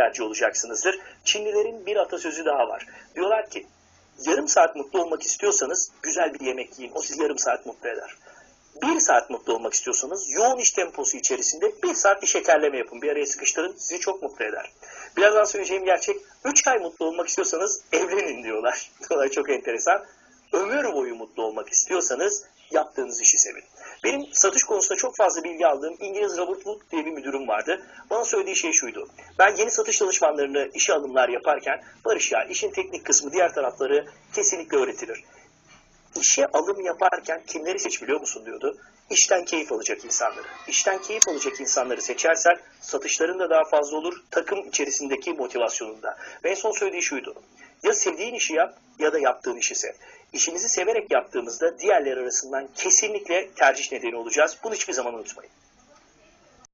tercih olacaksınızdır. Çinlilerin bir atasözü daha var. Diyorlar ki yarım saat mutlu olmak istiyorsanız güzel bir yemek yiyin. O sizi yarım saat mutlu eder. Bir saat mutlu olmak istiyorsanız yoğun iş temposu içerisinde bir saat bir şekerleme yapın. Bir araya sıkıştırın sizi çok mutlu eder. Birazdan söyleyeceğim gerçek 3 ay mutlu olmak istiyorsanız evlenin diyorlar. Diyorlar çok enteresan. Ömür boyu mutlu olmak istiyorsanız yaptığınız işi sevin. Benim satış konusunda çok fazla bilgi aldığım İngiliz Robert Wood diye bir müdürüm vardı. Bana söylediği şey şuydu. Ben yeni satış danışmanlarını işe alımlar yaparken Barış ya işin teknik kısmı diğer tarafları kesinlikle öğretilir. İşe alım yaparken kimleri seç biliyor musun diyordu. İşten keyif alacak insanları. İşten keyif alacak insanları seçersen satışların da daha fazla olur. Takım içerisindeki motivasyonun da. Ve en son söylediği şuydu. Ya sevdiğin işi yap ya da yaptığın işi sev. İşimizi severek yaptığımızda diğerleri arasından kesinlikle tercih nedeni olacağız. Bunu hiçbir zaman unutmayın.